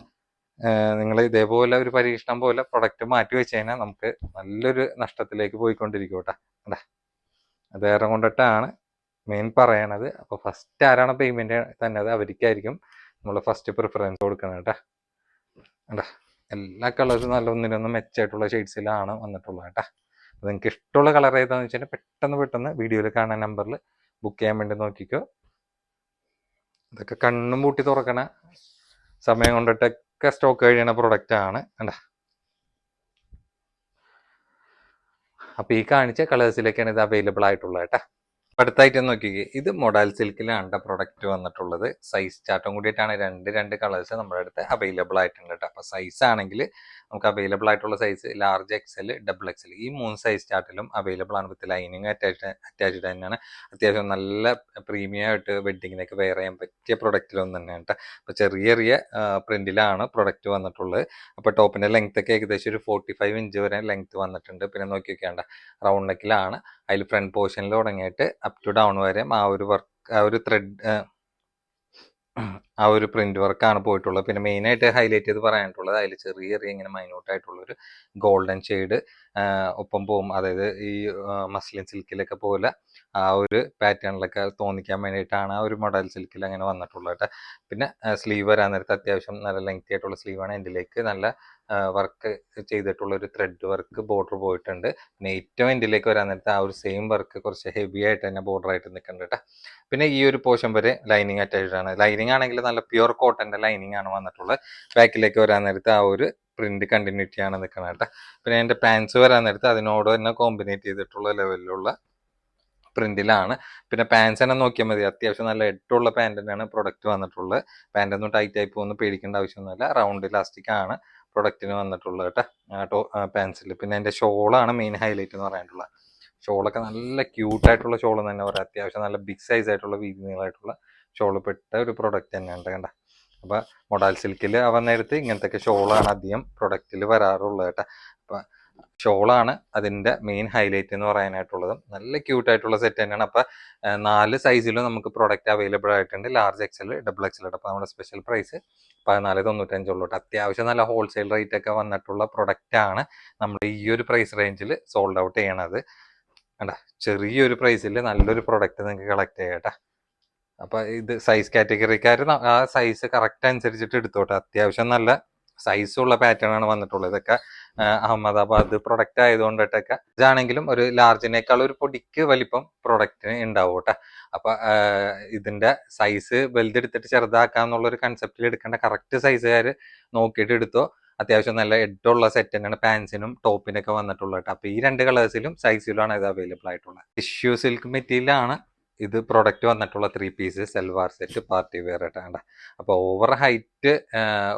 നിങ്ങൾ ഇതേപോലെ ഒരു പരീക്ഷണം പോലെ പ്രൊഡക്റ്റ് മാറ്റി വെച്ച് കഴിഞ്ഞാൽ നമുക്ക് നല്ലൊരു നഷ്ടത്തിലേക്ക് പോയിക്കൊണ്ടിരിക്കും കേട്ടോ അല്ലേ അത് ഏറെ കൊണ്ടിട്ടാണ് മെയിൻ പറയണത്. അപ്പോൾ ഫസ്റ്റ് ആരാണ് പേയ്മെന്റ് തന്നത് അവർക്കായിരിക്കും നമ്മൾ ഫസ്റ്റ് പ്രിഫറൻസ് കൊടുക്കണം കേട്ടാ. കണ്ടാ? എല്ലാ കളേഴ്സും നല്ല ഒന്നിനൊന്നും മെച്ചമായിട്ടുള്ള ഷെയ്ഡ്സിലാണ് വന്നിട്ടുള്ളത് കേട്ടാ. നിങ്ങൾക്ക് ഇഷ്ടമുള്ള കളർ ഏതാന്ന് വെച്ചാൽ പെട്ടെന്ന് പെട്ടെന്ന് വീഡിയോയിൽ കാണുന്ന നമ്പറിൽ ബുക്ക് ചെയ്യാൻ വേണ്ടി നോക്കിക്കോ. ഇതൊക്കെ കണ്ണും പൂട്ടി തുറക്കണ സമയം കൊണ്ടിട്ടൊക്കെ സ്റ്റോക്ക് കഴിയണ പ്രൊഡക്റ്റ് ആണ്. കണ്ട? അപ്പൊ ഈ കാണിച്ച കളേഴ്സിലേക്കാണ് ഇത് അവൈലബിൾ ആയിട്ടുള്ളത് കേട്ടോ. അടുത്തായിട്ട് നോക്കിക്കേ. ഇത് മൊഡാൽ സിൽക്കിലാണ് പ്രൊഡക്റ്റ് വന്നിട്ടുള്ളത്. സൈസ് ചാർട്ടും കൂടിയിട്ടാണ് രണ്ട് രണ്ട് കളേഴ്സ് നമ്മുടെ അടുത്ത് അവൈലബിൾ ആയിട്ടുണ്ട് കേട്ടോ. അപ്പൊ സൈസ് ആണെങ്കിൽ നമുക്ക് അവൈലബിൾ ആയിട്ടുള്ള size large XL double XL ഈ മൂന്ന് സൈസ് ചാർട്ടിലും അവൈലബിൾ ആണ് വിത്ത് ലൈനിങ് അറ്റാച്ച് അറ്റാച്ച്ഡ് തന്നെയാണ്. അത്യാവശ്യം നല്ല പ്രീമിയം ആയിട്ട് വെഡിങ്ങിനൊക്കെ വെയർ ചെയ്യാൻ പറ്റിയ പ്രൊഡക്റ്റിലൊന്നും തന്നെയാണ് കേട്ടോ അപ്പോൾ ചെറിയ ചെറിയ പ്രിന്റിലാണ് പ്രൊഡക്റ്റ് വന്നിട്ടുള്ളത്. അപ്പോൾ ടോപ്പിന്റെ ലെങ്ത് ഒക്കെ ഏകദേശം ഒരു ഫോർട്ടി ഫൈവ് ഇഞ്ച് വരെ ലെങ്ത് വന്നിട്ടുണ്ട്. പിന്നെ നോക്കി വെക്കേണ്ട റൗണ്ട് നെക്കിലാണ് അതിൽ ഫ്രണ്ട് പോർഷനിൽ തുടങ്ങിയിട്ട് അപ് ടു ഡൗൺ വരെ ആ ഒരു വർക്ക് ആ ഒരു ത്രെഡ് ആ ഒരു പ്രിന്റ് വർക്കാണ് പോയിട്ടുള്ളത്. പിന്നെ മെയിനായിട്ട് ഹൈലൈറ്റ് ചെയ്ത് പറയാനായിട്ടുള്ളത് അതിൽ ചെറിയ ചെറിയ ഇങ്ങനെ മൈന്യൂട്ടായിട്ടുള്ളൊരു ഗോൾഡൻ ഷെയ്ഡ് ഒപ്പം പോകും അതായത് ഈ മസ്ലിൻ സിൽക്കിലൊക്കെ പോലെ ആ ഒരു പാറ്റേണിലൊക്കെ തോന്നിക്കാൻ വേണ്ടിയിട്ടാണ് ആ ഒരു മോഡൽ സിൽക്കിൽ അങ്ങനെ വന്നിട്ടുള്ളത് കേട്ടോ പിന്നെ സ്ലീവ് വരാൻ നേരത്ത് അത്യാവശ്യം നല്ല ലെങ്തി ആയിട്ടുള്ള സ്ലീവാണ് എന്റെലേക്ക് നല്ല വർക്ക് ചെയ്തിട്ടുള്ള ഒരു ത്രെഡ് വർക്ക് ബോർഡർ പോയിട്ടുണ്ട്. പിന്നെ ഏറ്റവും എന്റെലേക്ക് വരാൻ നേരത്ത് ആ ഒരു സെയിം വർക്ക് കുറച്ച് ഹെവി ആയിട്ട് തന്നെ ബോർഡർ ആയിട്ട് നിൽക്കുന്നുണ്ട് കേട്ടോ പിന്നെ ഈ ഒരു പോർഷൻ വരെ ലൈനിങ് അറ്റാച്ച്ഡ് ആണ്. ലൈനിങ് ആണെങ്കിൽ നല്ല പ്യുർ കോട്ടന്റെ ലൈനിങ് ആണ് വന്നിട്ടുള്ളത്. ബാക്കിലേക്ക് വരാൻ നേരത്ത് ആ ഒരു പ്രിന്റ് കണ്ടിന്യൂറ്റി ആണ് നിൽക്കുന്നത് കേട്ടോ പിന്നെ എന്റെ പാൻസ് വരാൻ നേരത്ത് അതിനോട് തന്നെ കോമ്പിനേറ്റ് ചെയ്തിട്ടുള്ള ലെവലിലുള്ള പ്രിന്റിലാണ് പിന്നെ പാൻസ് തന്നെ നോക്കിയാൽ മതി. അത്യാവശ്യം നല്ല എട്ടുള്ള പാന്റ് തന്നെയാണ് പ്രൊഡക്റ്റ് വന്നിട്ടുള്ളത്. പാന്റ് ഒന്നും ടൈറ്റ് ആയി പോകുന്ന പേടിക്കേണ്ട ആവശ്യമൊന്നുമില്ല. റൗണ്ട് ഇലാസ്റ്റിക് ആണ് പ്രൊഡക്റ്റിന് വന്നിട്ടുള്ളത് കേട്ടോ. പാൻസിൽ പിന്നെ അതിന്റെ ഷോളാണ് മെയിൻ ഹൈലൈറ്റ് എന്ന് പറയാനുള്ളത്. ഷോളൊക്കെ നല്ല ക്യൂട്ട് ആയിട്ടുള്ള ഷോൾ തന്നെ പറയാം. അത്യാവശ്യം നല്ല ബിഗ് സൈസ് ആയിട്ടുള്ള വീതി നീളമായിട്ടുള്ള ഷോൾ പെട്ട ഒരു പ്രൊഡക്റ്റ് തന്നെയാണ് കണ്ട അപ്പോൾ മൊഡാൽ സിൽക്കിൽ അവ നേരത്ത് ഇങ്ങനത്തെ ഷോളാണ് അധികം പ്രൊഡക്റ്റിൽ വരാറുള്ളത് കേട്ടോ. അപ്പൊ ഷോളാണ് അതിന്റെ മെയിൻ ഹൈലൈറ്റ് എന്ന് പറയാനായിട്ടുള്ളത്. നല്ല ക്യൂട്ട് ആയിട്ടുള്ള സെറ്റ് തന്നെയാണ്. അപ്പോൾ നാല് സൈസിലും നമുക്ക് പ്രോഡക്റ്റ് അവൈലബിൾ ആയിട്ടുണ്ട്. ലാർജ് എക്സൽ ഡബിൾ എക്സൽ അപ്പോൾ നമ്മുടെ സ്പെഷ്യൽ പ്രൈസ് പതിനാല് തൊണ്ണൂറ്റഞ്ചുള്ളൂ അത്യാവശ്യം നല്ല ഹോൾസെയിൽ റേറ്റ് ഒക്കെ വന്നിട്ടുള്ള പ്രൊഡക്റ്റാണ് നമ്മൾ ഈ ഒരു പ്രൈസ് റേഞ്ചിൽ സോൾഡ് ഔട്ട് ചെയ്യണത്. കണ്ട? ചെറിയൊരു പ്രൈസിൽ നല്ലൊരു പ്രൊഡക്റ്റ് നിങ്ങൾക്ക് കളക്ട് ചെയ്യാം കേട്ടോ. അപ്പൊ ഇത് സൈസ് കാറ്റഗറിക്കാർ ആ സൈസ് കറക്റ്റ് അനുസരിച്ചിട്ട് എടുത്തോട്ടെ. അത്യാവശ്യം നല്ല സൈസ് ഉള്ള പാറ്റേൺ ആണ് വന്നിട്ടുള്ളത്. ഇതൊക്കെ അഹമ്മദാബാദ് പ്രൊഡക്റ്റ് ആയതുകൊണ്ടിട്ടൊക്കെ ഇതാണെങ്കിലും ഒരു ലാർജിനേക്കാൾ ഒരു പൊടിക്ക് വലിപ്പം പ്രൊഡക്റ്റിന് ഉണ്ടാവും കേട്ടോ അപ്പൊ ഇതിന്റെ സൈസ് വലുതെടുത്തിട്ട് ചെറുതാക്കാന്നുള്ള ഒരു കൺസെപ്റ്റിൽ എടുക്കേണ്ട കറക്റ്റ് സൈസുകാർ നോക്കിയിട്ട് എടുത്തോ. അത്യാവശ്യം നല്ല എഡുള്ള സെറ്റ് തന്നെയാണ് പാൻസിനും ടോപ്പിനൊക്കെ വന്നിട്ടുള്ളത് അപ്പൊ ഈ രണ്ട് കളേഴ്സിലും സൈസിലുമാണ് ഇത് അവൈലബിൾ ആയിട്ടുള്ളത്. ടിഷ്യൂ സിൽക്ക് മെറ്റീരിയലാണ് ഇത് പ്രൊഡക്റ്റ് വന്നിട്ടുള്ള three piece salwar set party wear ആയിട്ടാണ് അപ്പോൾ ഓവർ ഹൈറ്റ്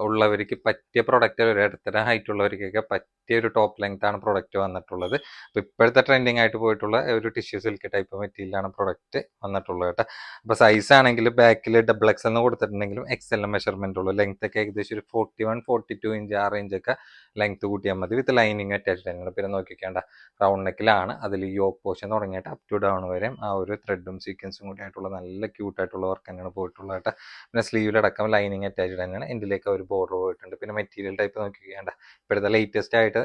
ഉള്ളവർക്ക് പറ്റിയ പ്രൊഡക്റ്റ് ഒരു ഇടത്തരം ഹൈറ്റ് ഉള്ളവർക്കൊക്കെ പറ്റിയ ഒരു ടോപ്പ് ലെങ്ത് ആണ് പ്രൊഡക്റ്റ് വന്നിട്ടുള്ളത്. അപ്പോൾ ഇപ്പോഴത്തെ ട്രെൻഡിങ് ആയിട്ട് പോയിട്ടുള്ള ഒരു ടിഷ്യൂ സിൽക്ക് ടൈപ്പ് മെറ്റീരിയലാണ് പ്രൊഡക്റ്റ് വന്നിട്ടുള്ളത് കേട്ടോ. അപ്പോൾ സൈസ് ആണെങ്കിൽ ബാക്കിൽ ഡബിൾ എക്സ് എന്ന് കൊടുത്തിട്ടുണ്ടെങ്കിലും എക്സ് എല്ലാം മെഷർമെന്റ് ഉള്ളൂ. ലെങ്ത് ഒക്കെ ഏകദേശം ഒരു forty one forty two inch ആ ഒക്കെ ലെങ്ത് കൂട്ടിയാൽ മതി വിത്ത് ലൈനിങ് അറ്റാച്ച് തന്നെയാണ്. പിന്നെ നോക്കിക്കേണ്ട റൗണ്ട് നെക്കിലാണ് അതിൽ യോക്ക് പോഷൻ തുടങ്ങിയിട്ട് അപ് ടു ഡൗൺ വരെയും ആ ഒരു ത്രെഡും സീക്വൻസും കൂടി ആയിട്ടുള്ള നല്ല ക്യൂട്ടായിട്ടുള്ള വർക്ക് തന്നെയാണ് പോയിട്ടുള്ളത് കേട്ടോ. പിന്നെ സ്ലീവിലടക്കം ലൈനിങ് അറ്റാച്ച്ഡ് തന്നെയാണ്. എൻഡിലേക്ക് ഒരു ബോർഡർ പോയിട്ടുണ്ട്. പിന്നെ മെറ്റീരിയൽ ടൈപ്പ് നോക്കിക്കേണ്ട. ഇപ്പോഴത്തെ ലേറ്റസ്റ്റ് ആയിട്ട്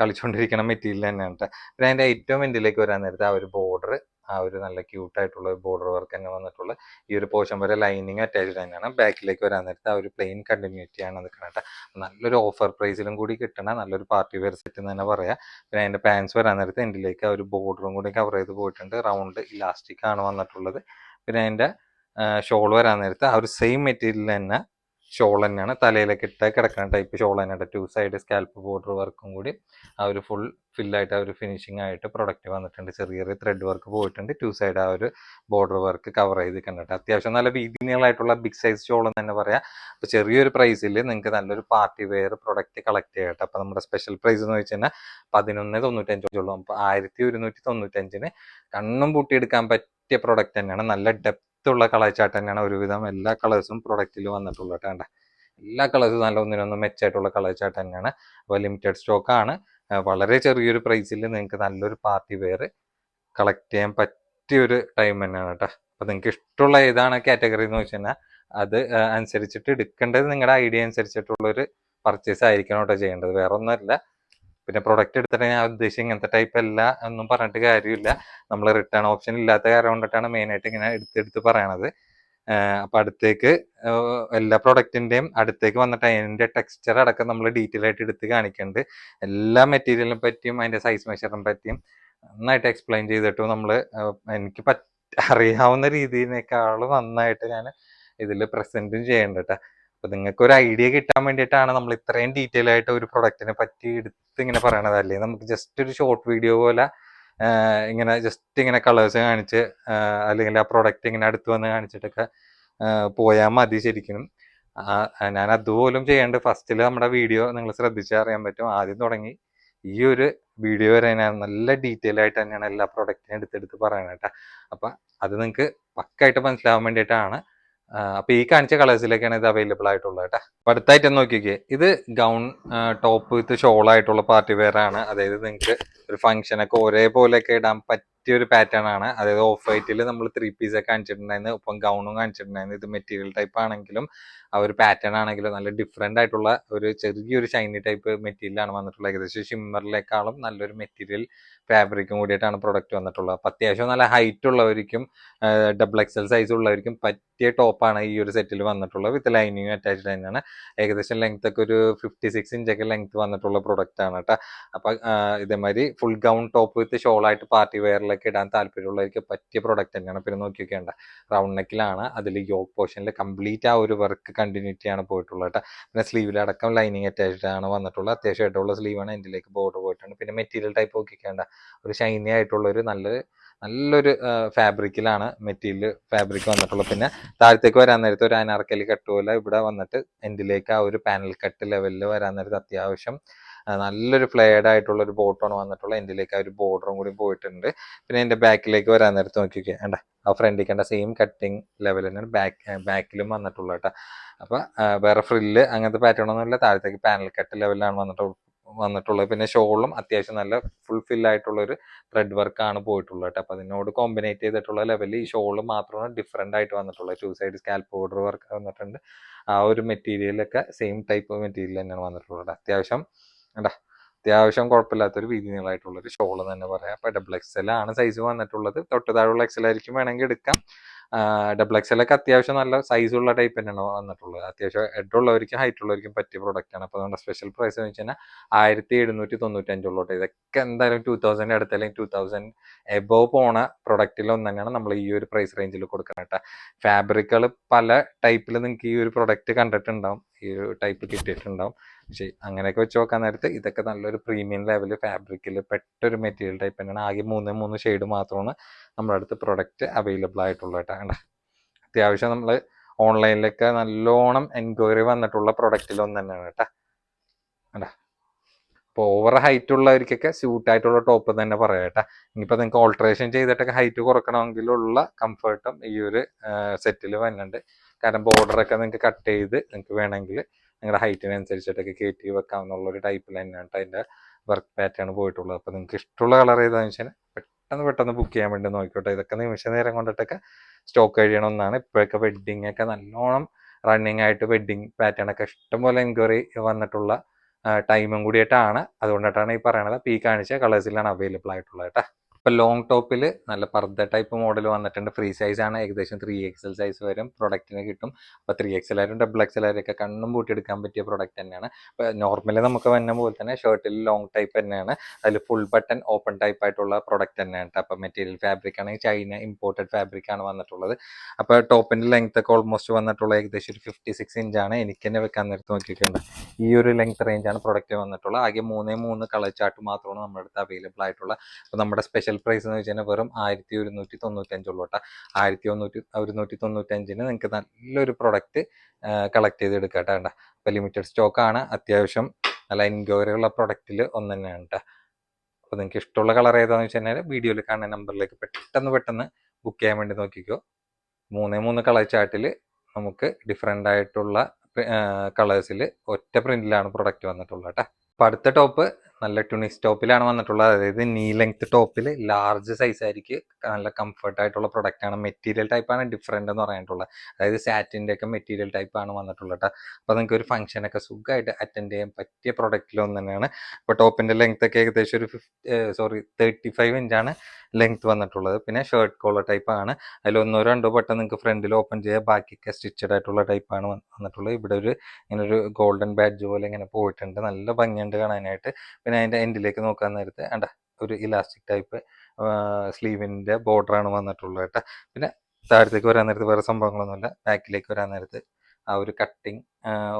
കളിച്ചുകൊണ്ടിരിക്കുന്ന മെറ്റീരിയൽ തന്നെയാണ് കേട്ടോ. പിന്നെ അതിന്റെ ഏറ്റവും എൻഡിലേക്ക് വരാൻ നേരത്തെ ആ ഒരു ബോർഡർ ആ ഒരു നല്ല ക്യൂട്ട് ആയിട്ടുള്ള ബോർഡർ വർക്ക് തന്നെ വന്നിട്ടുള്ള ഈ ഒരു പോർഷൻ വരെ ലൈനിങ് അറ്റാച്ച്ഡ് തന്നെയാണ്. ബാക്കിലേക്ക് വരാൻ നേരത്തെ ആ ഒരു പ്ലെയിൻ കണ്ടിന്യൂറ്റി ആണ് കേട്ടോ. നല്ലൊരു ഓഫർ പ്രൈസിലും കൂടി കിട്ടണ നല്ലൊരു പാർട്ടി വെയർ സെറ്റ് എന്ന് തന്നെ പറയാം. പിന്നെ അതിന്റെ പാൻസ് വരാൻ നേരത്തെ എൻഡിലേക്ക് ആ ഒരു ബോർഡറും കൂടി കവർ ചെയ്ത് പോയിട്ടുണ്ട്. റൗണ്ട് ഇലാസ്റ്റിക് ആണ് വന്നിട്ടുള്ളത്. പിന്നെ അതിന്റെ ഷോൾ വരാൻ നേരത്തെ ആ ഒരു സെയിം മെറ്റീരിയൽ തന്നെ ഷോൾ തന്നെയാണ് തലയിലേക്ക് ഇട്ട് കിടക്കുന്ന ടൈപ്പ് ഷോൾ തന്നെയാണ് ടു സൈഡ് സ്കാൽപ്പ് ബോർഡർ വർക്കും കൂടി ആ ഒരു ഫുൾ ഫില്ലായിട്ട് ആ ഒരു ഫിനിഷിംഗ് ആയിട്ട് പ്രൊഡക്റ്റ് വന്നിട്ടുണ്ട്. ചെറിയ ചെറിയ ത്രെഡ് വർക്ക് പോയിട്ടുണ്ട്. ടു സൈഡ് ആ ഒരു ബോർഡർ വർക്ക് കവർ ചെയ്ത് കണ്ടിട്ട് അത്യാവശ്യം നല്ല വീതി നീളമായിട്ടുള്ള ബിഗ് സൈസ് ഷോൾ എന്ന് തന്നെ പറയാം. അപ്പൊ ചെറിയൊരു പ്രൈസിൽ നിങ്ങൾക്ക് നല്ലൊരു പാർട്ടി വെയർ പ്രൊഡക്റ്റ് കളക്ട് ചെയ്യട്ടെ അപ്പൊ നമ്മുടെ സ്പെഷ്യൽ പ്രൈസ് എന്ന് വെച്ച് കഴിഞ്ഞാൽ പതിനൊന്ന് തൊണ്ണൂറ്റഞ്ചോളം അപ്പൊ ആയിരത്തി ഒരുന്നൂറ്റി തൊണ്ണൂറ്റഞ്ചിന് കണ്ണും പൂട്ടിയെടുക്കാൻ പറ്റിയ പ്രൊഡക്റ്റ് തന്നെയാണ്. നല്ല ഡെപ്ത് ഉള്ള കളേഴ്സായിട്ട് തന്നെയാണ് ഒരുവിധം എല്ലാ കളേഴ്സും പ്രൊഡക്റ്റിൽ വന്നിട്ടുള്ളത് കേട്ടോ. എല്ലാ കളേഴ്സും നല്ല ഒന്നിനൊന്നും മെച്ചായിട്ടുള്ള കളർ ചാർട്ട് തന്നെയാണ്. അപ്പോൾ ലിമിറ്റഡ് സ്റ്റോക്കാണ് വളരെ ചെറിയൊരു പ്രൈസിൽ നിങ്ങൾക്ക് നല്ലൊരു പാർട്ടി വെയർ കളക്ട് ചെയ്യാൻ പറ്റിയ ഒരു ടൈം തന്നെയാണ് കേട്ടോ. അപ്പോൾ നിങ്ങൾക്ക് ഇഷ്ടമുള്ള ഏതാണ് കാറ്റഗറി എന്ന് വെച്ച് അത് അനുസരിച്ചിട്ട് എടുക്കേണ്ടത് നിങ്ങളുടെ ഐഡിയ അനുസരിച്ചിട്ടുള്ളൊരു പർച്ചേസ് ആയിരിക്കണം കേട്ടോ ചെയ്യേണ്ടത്. വേറെ ഒന്നുമല്ല പിന്നെ പ്രൊഡക്റ്റ് എടുത്തിട്ട് ഞാൻ ഉദ്ദേശിച്ച ഇങ്ങനത്തെ ടൈപ്പ് അല്ല എന്നും പറഞ്ഞിട്ട് കാര്യമില്ല. നമ്മൾ റിട്ടേൺ ഓപ്ഷൻ ഇല്ലാത്ത കാരണം കൊണ്ടിട്ടാണ് മെയിൻ ആയിട്ട് ഇങ്ങനെ എടുത്തെടുത്ത് പറയണത്. അപ്പം അടുത്തേക്ക് എല്ലാ പ്രൊഡക്റ്റിന്റെയും അടുത്തേക്ക് വന്നിട്ട് അതിന്റെ ടെക്സ്ചർ അടക്കം നമ്മൾ ഡീറ്റെയിൽ ആയിട്ട് എടുത്ത് കാണിക്കുന്നുണ്ട് എല്ലാ മെറ്റീരിയലിനെ പറ്റിയും അതിന്റെ സൈസ് മെഷറിനെ പറ്റിയും നന്നായിട്ട് എക്സ്പ്ലെയിൻ ചെയ്തിട്ട് നമ്മൾ എനിക്ക് പറ്റ അറിയാവുന്ന രീതിയിലേക്കാളും നന്നായിട്ട് ഞാൻ ഇതിൽ പ്രസന്റും ചെയ്യേണ്ട കേട്ടോ അപ്പൊ നിങ്ങൾക്ക് ഒരു ഐഡിയ കിട്ടാൻ വേണ്ടിയിട്ടാണ് നമ്മൾ ഇത്രയും ഡീറ്റെയിൽ ആയിട്ട് ഒരു പ്രൊഡക്റ്റിനെ പറ്റി എടുത്ത് ഇങ്ങനെ പറയണത്. അല്ലേ നമുക്ക് ജസ്റ്റ് ഒരു ഷോർട്ട് വീഡിയോ പോലെ ഇങ്ങനെ ജസ്റ്റ് ഇങ്ങനെ കളേഴ്സ് കാണിച്ച് അല്ലെങ്കിൽ ആ പ്രൊഡക്റ്റ് ഇങ്ങനെ അടുത്ത് വന്ന് കാണിച്ചിട്ടൊക്കെ പോയാൽ മതി ശരിക്കും. ഞാൻ അതുപോലും ചെയ്യേണ്ട. ഫസ്റ്റിൽ നമ്മുടെ വീഡിയോ നിങ്ങൾ ശ്രദ്ധിച്ചാൽ അറിയാൻ പറ്റും. ആദ്യം തുടങ്ങി. ഈ ഒരു വീഡിയോ വരെ ഞാൻ നല്ല ഡീറ്റെയിൽ ആയിട്ട് തന്നെയാണ് എല്ലാ പ്രൊഡക്റ്റിനും എടുത്തെടുത്ത് പറയണേട്ടാ അപ്പൊ അത് നിങ്ങൾക്ക് പക്കായിട്ട് മനസ്സിലാവാൻ വേണ്ടിയിട്ടാണ് അപ്പൊ ഈ കാണിച്ച കളേഴ്സിലേക്കാണ് ഇത് അവൈലബിൾ ആയിട്ടുള്ളത് കേട്ടോ അടുത്തായിട്ട് നോക്കിക്കേ. ഇത് ഗൗൺ ടോപ്പ് വിത്ത് ഷോൾ ആയിട്ടുള്ള പാർട്ടി വെയർ ആണ്. അതായത് നിങ്ങൾക്ക് ഒരു ഫംഗ്ഷനൊക്കെ ഒരേപോലെയൊക്കെ ഇടാൻ പറ്റിയ ഒരു പാറ്റേൺ ആണ്. അതായത് ഓഫ് വൈറ്റിൽ നമ്മൾ ത്രീ പീസ് ഒക്കെ കാണിച്ചിട്ടുണ്ടായിരുന്നു. ഒപ്പം ഗൗണും കാണിച്ചിട്ടുണ്ടായിരുന്നു. ഇത് മെറ്റീരിയൽ ടൈപ്പ് ആണെങ്കിലും ആ ഒരു പാറ്റേൺ ആണെങ്കിലും നല്ല ഡിഫറെന്റ് ആയിട്ടുള്ള ഒരു ചെറിയൊരു ഷൈനി ടൈപ്പ് മെറ്റീരിയൽ ആണ് വന്നിട്ടുള്ളത്. ഏകദേശം ഷിമ്മറിലേക്കാളും നല്ലൊരു മെറ്റീരിയൽ ഫാബ്രിക്കും കൂടിയിട്ടാണ് പ്രൊഡക്റ്റ് വന്നിട്ടുള്ളത്. അപ്പം അത്യാവശ്യം നല്ല ഹൈറ്റ് ഉള്ളവർക്കും ഡബിൾ എക്സൽ സൈസ് ഉള്ളവർക്കും ടോപ്പാണ് ഈ ഒരു സെറ്റിൽ വന്നിട്ടുള്ളത്. വിത്ത് ലൈനിങ് അറ്റാച്ച്ഡ് തന്നെയാണ് ഏകദേശം ലെങ്ത് ഒക്കെ ഒരു ഫിഫ്റ്റി സിക്സ് ഇഞ്ചൊക്കെ ലെങ്ത് വന്നിട്ടുള്ള പ്രൊഡക്റ്റ് ആണ് കേട്ടോ അപ്പൊ ഇതേമാതിരി full gown top with shawl ആയിട്ട് പാർട്ടി വെയറിലൊക്കെ ഇടാൻ താല്പര്യമുള്ളവർക്ക് പറ്റിയ പ്രൊഡക്റ്റ് തന്നെയാണ്. പിന്നെ നോക്കി നോക്കിയൊക്കെയുണ്ട് റൗണ്ട് നെക്കിലാണ് അതിൽ യോക്ക് പോർഷനിൽ കംപ്ലീറ്റ് ആ ഒരു വർക്ക് കണ്ടിന്യൂറ്റി ആണ് പോയിട്ടുള്ളത് കേട്ടോ പിന്നെ സ്ലീവിലടക്കം ലൈനിങ് അറ്റാച്ച്ഡ് ആണ് വന്നിട്ടുള്ളത്. അത്യാവശ്യം ആയിട്ടുള്ള സ്ലീവാണ് എന്റെ ബോർഡർ പോയിട്ടുണ്ട്. പിന്നെ മെറ്റീരിയൽ ടൈപ്പ് നോക്കിക്കേണ്ട ഒരു ഷൈനി ആയിട്ടുള്ള ഒരു നല്ല നല്ലൊരു ഫാബ്രിക്കിലാണ് മെറ്റീരിയൽ ഫാബ്രിക് വന്നിട്ടുള്ളത്. പിന്നെ താഴത്തേക്ക് വരാൻ നേരത്തെ ഒരു അനാർക്കലി കട്ട് പോലെ ഇവിടെ വന്നിട്ട് എൻഡിലേക്ക് ആ ഒരു പാനൽ കട്ട് ലെവലിൽ വരാൻ നേരത്തെ അത്യാവശ്യം നല്ലൊരു ഫ്ലെയർഡ് ആയിട്ടുള്ള ഒരു ബോട്ടാണ് വന്നിട്ടുള്ളത്. എൻഡിലേക്ക് ആ ഒരു ബോർഡറും കൂടി പോയിട്ടുണ്ട്. പിന്നെ എന്റെ ബാക്കിലേക്ക് വരാൻ നേരത്ത് നോക്കിക്കേ വേണ്ട ആ ഫ്രണ്ടിൽ കണ്ട സെയിം കട്ടിങ് ലെവൽ തന്നെയാണ് ബാക്ക് ബാക്കിലും വന്നിട്ടുള്ളത് കേട്ടോ. അപ്പൊ ആ, വേറെ ഫ്രില്ല് അങ്ങനത്തെ പാറ്റേൺ ഒന്നും ഇല്ല താഴത്തേക്ക് പാനൽ കട്ട് ലെവലിലാണ് വന്നിട്ട് വന്നിട്ടുള്ളത്. പിന്നെ ഷോളും അത്യാവശ്യം നല്ല ഫുൾഫിൽ ആയിട്ടുള്ള ഒരു ത്രെഡ് വർക്ക് ആണ് പോയിട്ടുള്ളത് കേട്ടോ. അപ്പൊ അതിനോട് കോമ്പിനേറ്റ് ചെയ്തിട്ടുള്ള ലെവലിൽ ഈ ഷോൾ മാത്രമാണ് ഡിഫറെന്റ് ആയിട്ട് വന്നിട്ടുള്ളത്. Two side scallop border work വന്നിട്ടുണ്ട്. ആ ഒരു മെറ്റീരിയലൊക്കെ സെയിം ടൈപ്പ് മെറ്റീരിയൽ തന്നെയാണ് വന്നിട്ടുള്ളത് അത്യാവശ്യം എന്താ അത്യാവശ്യം കുഴപ്പമില്ലാത്തൊരു വീതി നീളമായിട്ടുള്ളൊരു ഷോൾ തന്നെ പറയാം. അപ്പൊ ഡബിൾ എക്സൽ ആണ് സൈസ് വന്നിട്ടുള്ളത്. തൊട്ട് താഴെയുള്ള എക്സൽ ആയിരിക്കും വേണമെങ്കിൽ എടുക്കാം. ഡബിൾ എക്സലൊക്കെ അത്യാവശ്യം നല്ല സൈസുള്ള ടൈപ്പ് തന്നെയാണ് വന്നിട്ടുള്ളത്. അത്യാവശ്യം ഹെഡ് ഉള്ളവർക്കും ഹൈറ്റ് ഉള്ളവർക്കും പറ്റിയ പ്രൊഡക്റ്റാണ് അപ്പോൾ നമ്മുടെ സ്പെഷ്യൽ പ്രൈസ് എന്ന് വെച്ച് കഴിഞ്ഞാൽ ആയിരത്തി എഴുന്നൂറ്റി തൊണ്ണൂറ്റഞ്ചുള്ളൂ കേട്ടോ ഇതൊക്കെ എന്തായാലും ടൂ തൗസൻഡ് അടുത്ത് അല്ലെങ്കിൽ ടൂ തൗസൻഡ് എബോവ് പോണ പ്രൊഡക്റ്റിൽ ഒന്ന് തന്നെയാണ് നമ്മൾ ഈ ഒരു പ്രൈസ് റേഞ്ചിൽ കൊടുക്കുന്നത് ഫാബ്രിക്കുകൾ പല ടൈപ്പിൽ നിങ്ങൾക്ക് ഈ ഒരു പ്രൊഡക്റ്റ് കണ്ടിട്ടുണ്ടാവും. ഈ ടൈപ്പ് കിട്ടിയിട്ടുണ്ടാവും. പക്ഷേ അങ്ങനെയൊക്കെ വെച്ച് നോക്കാൻ നേരത്ത് ഇതൊക്കെ നല്ലൊരു പ്രീമിയം ലെവൽ ഫാബ്രിക്കിൽ പെട്ടൊരു മെറ്റീരിയൽ ടൈപ്പ് തന്നെയാണ്. ആകെ മൂന്ന് മൂന്ന് ഷെയ്ഡ് മാത്രമാണ് നമ്മുടെ അടുത്ത് പ്രൊഡക്റ്റ് അവൈലബിൾ ആയിട്ടുള്ളത് കേട്ടോ. അത്യാവശ്യം നമ്മൾ ഓൺലൈനിലൊക്കെ നല്ലോണം എൻക്വയറി വന്നിട്ടുള്ള പ്രൊഡക്റ്റിൽ ഒന്ന് തന്നെയാണ് കേട്ടോ. അപ്പോൾ ഓവർ ഹൈറ്റ് ഉള്ളവർക്കൊക്കെ സ്യൂട്ടായിട്ടുള്ള ടോപ്പ് തന്നെ പറയാം കേട്ടോ. ഇനിയിപ്പോൾ നിങ്ങൾക്ക് ഓൾട്രേഷൻ ചെയ്തിട്ടൊക്കെ ഹൈറ്റ് കുറക്കണമെങ്കിലുള്ള കംഫർട്ടും ഈ ഒരു സെറ്റിൽ വരുന്നുണ്ട് കാരണം ബോർഡറൊക്കെ നിങ്ങൾക്ക് കട്ട് ചെയ്ത് നിങ്ങൾക്ക് വേണമെങ്കിൽ നിങ്ങളുടെ ഹൈറ്റിനനുസരിച്ചിട്ടൊക്കെ കയറ്റി വെക്കാവുന്ന ഒരു ടൈപ്പിൽ തന്നെയാണ് അതിന്റെ വർക്ക് പാറ്റേൺ പോയിട്ടുള്ളത്. അപ്പോൾ നിങ്ങൾക്ക് ഇഷ്ടമുള്ള കളർ ഏതാണെന്ന് വെച്ചാൽ പെട്ടെന്ന് പെട്ടെന്ന് ബുക്ക് ചെയ്യാൻ വേണ്ടി നോക്കിക്കോട്ടെ. ഇതൊക്കെ നിമിഷ നേരം കൊണ്ടിട്ടൊക്കെ സ്റ്റോക്ക് കഴിയണം എന്നാണ് ഇപ്പോഴൊക്കെ വെഡ്ഡിങ് ഒക്കെ നല്ലോണം റണ്ണിങ് ആയിട്ട് വെഡ്ഡിങ് പാറ്റേൺ ഒക്കെ ഇഷ്ടംപോലെ എൻക്വയറി വന്നിട്ടുള്ള ടൈമും കൂടിയിട്ടാണ്. അതുകൊണ്ടിട്ടാണ് ഈ പറയണത്. പി കാണിച്ച കളേഴ്സിലാണ് അവൈലബിൾ ആയിട്ടുള്ളത് കേട്ടോ. ഇപ്പൊ ലോങ് ടോപ്പിൽ നല്ല പർദ്ദ ടൈപ്പ് മോഡൽ വന്നിട്ടുണ്ട്. ഫ്രീ സൈസ് ആണ്. ഏകദേശം ത്രീ എക്സൽ സൈസ് വരും. പ്രൊഡക്റ്റിന് കിട്ടും. അപ്പൊ ത്രീ എക്സൽ ആയാലും ഡബിൾ എക്സൽ ആയാലും ഒക്കെ കണ്ണും പൂട്ടിയെടുക്കാൻ പറ്റിയ പ്രൊഡക്റ്റ് തന്നെയാണ്. ഇപ്പൊ നോർമലി നമുക്ക് വന്ന പോലെ തന്നെ ഷർട്ടിൽ ലോങ് ടൈപ്പ് തന്നെയാണ്. അതിൽ ഫുൾ ബട്ടൺ ഓപ്പൺ ടൈപ്പ് ആയിട്ടുള്ള പ്രൊഡക്റ്റ് തന്നെയാണ് അപ്പൊ മെറ്റീരിയൽ ഫാബ്രിക് ആണെങ്കിൽ ചൈന ഇമ്പോർട്ടഡ് ഫാബ്രിക് ആണ് വന്നിട്ടുള്ളത്. അപ്പൊ ടോപ്പിന്റെ ലെങ്ത് ഒക്കെ ഓൾമോസ്റ്റ് വന്നിട്ടുള്ള ഏകദേശം ഒരു ഫിഫ്റ്റി സിക്സ് ഇഞ്ചാണ് എനിക്ക് തന്നെ വെക്കാൻ നേരത്ത് നോക്കിയിട്ടുണ്ട്. ഈ ഒരു ലെങ്ത് റേഞ്ച് ആണ് പ്രൊഡക്റ്റ് വന്നിട്ടുള്ളത്. ആകെ മൂന്നേ മൂന്ന് കളർ ചാർട്ട് മാത്രമാണ് നമ്മുടെ അടുത്ത് അവൈലബിൾ ആയിട്ടുള്ള അപ്പോൾ നമ്മുടെ സ്പെഷ്യൽ പ്രൈസ് എന്ന് വെച്ച് കഴിഞ്ഞാൽ വെറും ആയിരത്തി ഒരുന്നൂറ്റി തൊണ്ണൂറ്റഞ്ചുള്ളൂ കേട്ടോ ആയിരത്തി ഒരുന്നൂറ്റി ഒരുന്നൂറ്റി തൊണ്ണൂറ്റഞ്ചിന് നിങ്ങൾക്ക് നല്ലൊരു പ്രൊഡക്റ്റ് കളക്ട് ചെയ്ത് എടുക്കാം കേട്ടോ അപ്പോൾ ലിമിറ്റഡ് സ്റ്റോക്ക് ആണ്. അത്യാവശ്യം നല്ല എൻക്വയറി ഉള്ള പ്രൊഡക്റ്റിൽ ഒന്ന് തന്നെയാണ് കേട്ടോ അപ്പോൾ നിങ്ങൾക്ക് ഇഷ്ടമുള്ള കളർ ഏതാണെന്ന് വെച്ച് കഴിഞ്ഞാൽ വീഡിയോയിൽ കാണുന്ന നമ്പറിലേക്ക് പെട്ടെന്ന് പെട്ടെന്ന് ബുക്ക് ചെയ്യാൻ വേണ്ടി നോക്കിക്കോ. മൂന്നേ മൂന്ന് കളർ ചാർട്ടിൽ നമുക്ക് ഡിഫറെന്റ് ആയിട്ടുള്ള കളേഴ്സിൽ ഒറ്റ പ്രിന്റിലാണ് പ്രൊഡക്റ്റ് വന്നിട്ടുള്ളത് കേട്ടോ അപ്പോൾ അടുത്ത ടോപ്പ് നല്ല ട്യൂണിക്സ് ടോപ്പിലാണ് വന്നിട്ടുള്ളത്. അതായത് നീ ലെങ്ത് ടോപ്പിൽ ലാർജ് സൈസ് ആയിരിക്കും. നല്ല കംഫർട്ട് ആയിട്ടുള്ള പ്രൊഡക്റ്റ് ആണ്. മെറ്റീരിയൽ ടൈപ്പാണ് ഡിഫറെന്റ് എന്ന് പറഞ്ഞിട്ടുള്ളത്. അതായത് സാറ്റിന്റെ ഒക്കെ മെറ്റീരിയൽ ടൈപ്പാണ് വന്നിട്ടുള്ളത് കേട്ടോ അപ്പോൾ നിങ്ങൾക്ക് ഒരു ഫംഗ്ഷനൊക്കെ സുഖമായിട്ട് അറ്റൻഡ് ചെയ്യാൻ പറ്റിയ പ്രൊഡക്റ്റിൽ ഒന്ന് തന്നെയാണ്. അപ്പോൾ ടോപ്പിന്റെ ലെങ്ത് ഒക്കെ ഏകദേശം ഒരു ഫിഫ്റ്റി സോറി തേർട്ടി ഫൈവ് ഇഞ്ചാണ് ലെങ്ത് വന്നിട്ടുള്ളത്. പിന്നെ ഷർട്ട് കോളർ ടൈപ്പ് ആണ്. അതിൽ ഒന്നോ രണ്ടോ ബട്ടൺ നിങ്ങൾക്ക് ഫ്രണ്ടിൽ ഓപ്പൺ ചെയ്യാം. ബാക്കിയൊക്കെ സ്റ്റിച്ചഡ് ആയിട്ടുള്ള ടൈപ്പാണ് വന്നിട്ടുള്ളത്. ഇവിടെ ഒരു ഇങ്ങനെ ഒരു ഗോൾഡൻ ബാഡ്ജ് പോലെ ഇങ്ങനെ പോയിട്ടുണ്ട്. നല്ല ഭംഗിയുണ്ട് കാണാനായിട്ട്. പിന്നെ അതിന്റെ എൻഡിലേക്ക് നോക്കാൻ നേരത്തെ അണ്ട ഒരു ഇലാസ്റ്റിക് ടൈപ്പ് സ്ലീവിന്റെ ബോർഡറാണ് വന്നിട്ടുള്ളത് കേട്ടോ. പിന്നെ താഴത്തേക്ക് വരാൻ നേരത്ത് വേറെ സംഭവങ്ങളൊന്നുമില്ല ബാക്കിലേക്ക് വരാൻ നേരത്ത് ആ ഒരു കട്ടിങ്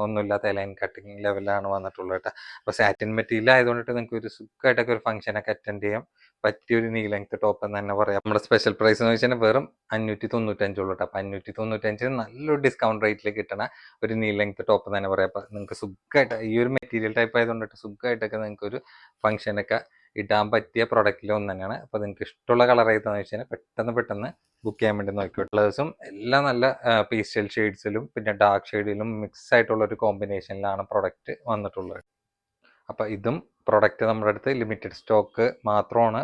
ഒന്നുമില്ലാത്ത ലൈൻ കട്ടിങ് ലെവലാണ് വന്നിട്ടുള്ളത് കേട്ടോ അപ്പോൾ സാറ്റിൻ മെറ്റീരിയൽ ആയതുകൊണ്ടിട്ട് നിങ്ങൾക്ക് ഒരു സുഖമായിട്ടൊക്കെ ഒരു ഫംഗ്ഷനൊക്കെ അറ്റൻഡ് ചെയ്യാം. പറ്റിയൊരു നീ ലെങ്ത് ടോപ്പ് എന്ന് തന്നെ പറയാം. നമ്മുടെ സ്പെഷ്യൽ പ്രൈസ് എന്ന് വെച്ചാൽ വെറും അഞ്ഞൂറ്റി തൊണ്ണൂറ്റഞ്ചുള്ളൂ കേട്ടോ അപ്പം അഞ്ഞൂറ്റി തൊണ്ണൂറ്റഞ്ചിന് നല്ലൊരു ഡിസ്കൗണ്ട് റേറ്റിൽ കിട്ടണ ഒരു നീ ലെങ്ത് ടോപ്പ് എന്ന് തന്നെ പറയാം. അപ്പം നിങ്ങൾക്ക് സുഖമായിട്ട് ഈ ഒരു മെറ്റീരിയൽ ടൈപ്പ് ആയതുകൊണ്ടിട്ട് സുഖമായിട്ടൊക്കെ നിങ്ങൾക്ക് ഒരു ഫംഗ്ഷനൊക്കെ ഇടാൻ പറ്റിയ പ്രൊഡക്റ്റിൽ ഒന്ന് തന്നെയാണ് അപ്പോൾ നിങ്ങൾക്ക് ഇഷ്ടമുള്ള കളർ ഏതാണെന്ന് വെച്ച് കഴിഞ്ഞാൽ പെട്ടെന്ന് പെട്ടെന്ന് ബുക്ക് ചെയ്യാൻ വേണ്ടി നോക്കിയോ കളേഴ്സും എല്ലാം നല്ല പേസ്റ്റൽ ഷെയ്ഡ്സിലും പിന്നെ ഡാർക്ക് ഷെയ്ഡിലും മിക്സ് ആയിട്ടുള്ള ഒരു കോമ്പിനേഷനിലാണ് പ്രൊഡക്റ്റ് വന്നിട്ടുള്ളത്. അപ്പോൾ ഇതും പ്രൊഡക്റ്റ് നമ്മുടെ അടുത്ത് ലിമിറ്റഡ് സ്റ്റോക്ക് മാത്രമാണ്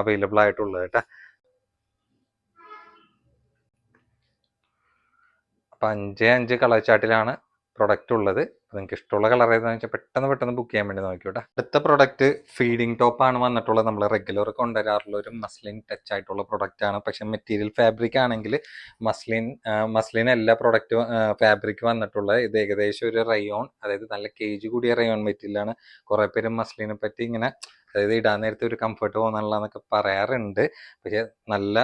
അവൈലബിൾ ആയിട്ടുള്ളത് കേട്ടോ. അപ്പം അഞ്ച് അഞ്ച് കളർ ചാർട്ടിലാണ് പ്രൊഡക്റ്റ് ഉള്ളത്. നിങ്ങൾക്ക് ഇഷ്ടമുള്ള കളർ ഏതാണെന്ന് വെച്ചാൽ പെട്ടെന്ന് പെട്ടെന്ന് ബുക്ക് ചെയ്യാൻ വേണ്ടി നോക്കിയോട്ടെ അടുത്ത പ്രൊഡക്റ്റ് ഫീഡിംഗ് ആണ് വന്നിട്ടുള്ളത്. നമ്മൾ റെഗുലർ കൊണ്ടുവരാറുള്ള ഒരു മസ്ലിൻ ടച്ച് ആയിട്ടുള്ള പ്രൊഡക്റ്റ് ആണ്. പക്ഷെ മെറ്റീരിയൽ ഫാബ്രിക് ആണെങ്കിൽ മസ്ലിൻ മസ്ലിൻ എല്ലാ പ്രൊഡക്റ്റ് ഫാബ്രിക് വന്നിട്ടുള്ളത്. ഇത് ഏകദേശം ഒരു റയോൺ അതായത് നല്ല കേജ് കൂടിയ റയോൺ മെറ്റീരിയലാണ് കുറേ പേര് മസ്ലിനെ പറ്റി ഇങ്ങനെ അതായത് ഇടാൻ നേരത്തെ ഒരു കംഫർട്ട് തോന്നണമെന്നൊക്കെ പറയാറുണ്ട്. പക്ഷെ നല്ല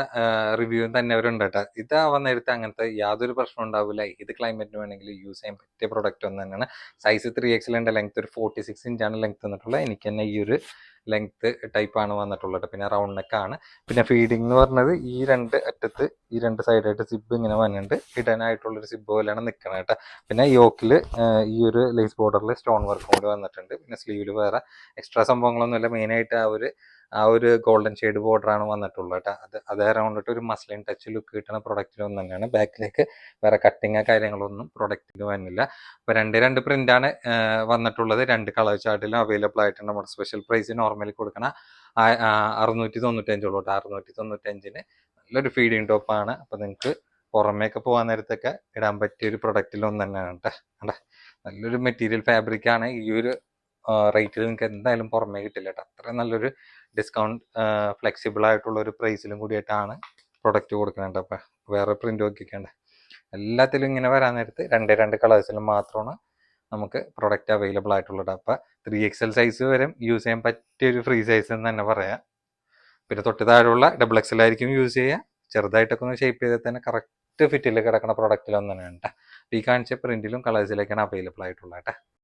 റിവ്യൂ തന്നെ അവരുണ്ട് കേട്ടോ. ഇതാവാൻ നേരത്തെ അങ്ങനത്തെ യാതൊരു പ്രശ്നം ഉണ്ടാവില്ല ഏത് ക്ലൈമറ്റിന് വേണമെങ്കിൽ യൂസ് ചെയ്യാൻ പറ്റിയ പ്രൊഡക്റ്റ് ഒന്ന് തന്നെയാണ്. സൈസ് ത്രീ എക്സിലിന്റെ ലെങ്ത് ഒരു ഫോർട്ടി സിക്സ് ഇഞ്ചാണ് ലെങ്ത് വന്നിട്ടുള്ളത്. എനിക്ക് തന്നെ ഈ ഒരു ലെങ്ത് ടൈപ്പ് ടൈപ്പാണ് വന്നിട്ടുള്ളത് പിന്നെ റൗണ്ട് ആണ്. പിന്നെ ഫീഡിംഗ് എന്ന് പറഞ്ഞത് ഈ രണ്ട് അറ്റത്ത് ഈ രണ്ട് സൈഡായിട്ട് സിബ് ഇങ്ങനെ വന്നിട്ടുണ്ട്. ഇടാനായിട്ടുള്ളൊരു സിബ് പോലെയാണ് നിൽക്കുന്നത് കേട്ടോ. പിന്നെ യോക്കിൽ ഈ ഒരു ലേസ് ബോർഡറിൽ സ്റ്റോൺ വർക്കും കൂടി വന്നിട്ടുണ്ട്. പിന്നെ സ്ലീവിൽ വേറെ എക്സ്ട്രാ സംഭവങ്ങളൊന്നുമില്ല. മെയിനായിട്ട് ആ ഒരു ആ ഒരു ഗോൾഡൻ ഷെയ്ഡ് ബോർഡറാണ് വന്നിട്ടുള്ളത് കേട്ടോ അത് അതേ കൊണ്ടിട്ട് ഒരു മസ്ലിൻ ടച്ച് ലുക്ക് കിട്ടുന്ന പ്രൊഡക്റ്റിലൊന്നും തന്നെയാണ് ബാക്കിലേക്ക് വേറെ കട്ടിങ്ങോ കാര്യങ്ങളൊന്നും പ്രൊഡക്റ്റിൽ വരുന്നില്ല അപ്പോൾ രണ്ട് രണ്ട് പ്രിന്റാണ് വന്നിട്ടുള്ളത്. രണ്ട് കളർ ചാർട്ടിലും അവൈലബിൾ ആയിട്ടുണ്ട് നമ്മുടെ സ്പെഷ്യൽ പ്രൈസ് നോർമലി കൊടുക്കണ അറുന്നൂറ്റി തൊണ്ണൂറ്റഞ്ചുള്ളൂ കേട്ടോ അറുന്നൂറ്റി തൊണ്ണൂറ്റഞ്ചിന് നല്ലൊരു ഫീഡിങ് ടോപ്പാണ് അപ്പോൾ നിങ്ങൾക്ക് പുറമേക്ക് പോകാൻ നേരത്തൊക്കെ ഇടാൻ പറ്റിയ ഒരു പ്രൊഡക്റ്റിൽ ഒന്ന് തന്നെയാണ് കേട്ടോ നല്ലൊരു മെറ്റീരിയൽ ഫാബ്രിക് ആണ്. ഈ ഒരു റേറ്റിൽ നിങ്ങൾക്ക് എന്തായാലും പുറമേ കിട്ടില്ല കേട്ടോ അത്രയും നല്ലൊരു ഡിസ്കൗണ്ട് ഫ്ലെക്സിബിൾ ആയിട്ടുള്ള ഒരു പ്രൈസിലും കൂടിയിട്ടാണ് പ്രൊഡക്റ്റ് കൊടുക്കുന്നുണ്ട് അപ്പം വേറെ പ്രിന്റ് നോക്കിക്കേണ്ട. എല്ലാത്തിലും ഇങ്ങനെ വരാൻ നേരത്ത് രണ്ട് രണ്ട് കളേഴ്സിലും മാത്രമാണ് നമുക്ക് പ്രൊഡക്റ്റ് അവൈലബിൾ ആയിട്ടുള്ളത് അപ്പം ത്രീ എക്സ് എൽ സൈസ് വരെ. യൂസ് ചെയ്യാൻ പറ്റിയ ഒരു ഫ്രീ സൈസ് എന്ന് തന്നെ പറയാം. പിന്നെ തൊട്ട് താഴെയുള്ള ഡബിൾ എക്സ് എൽ ആയിരിക്കും യൂസ് ചെയ്യുക ചെറുതായിട്ടൊക്കെ ഒന്ന് ഷേപ്പ് ചെയ്താൽ തന്നെ കറക്റ്റ് ഫിറ്റിൽ കിടക്കുന്ന പ്രൊഡക്റ്റിലൊന്നും തന്നെ ഉണ്ട് ഈ കാണിച്ച പ്രിന്റിലും കളേഴ്സിലേക്കാണ് അവൈലബിൾ ആയിട്ടുള്ളത് കേട്ടോ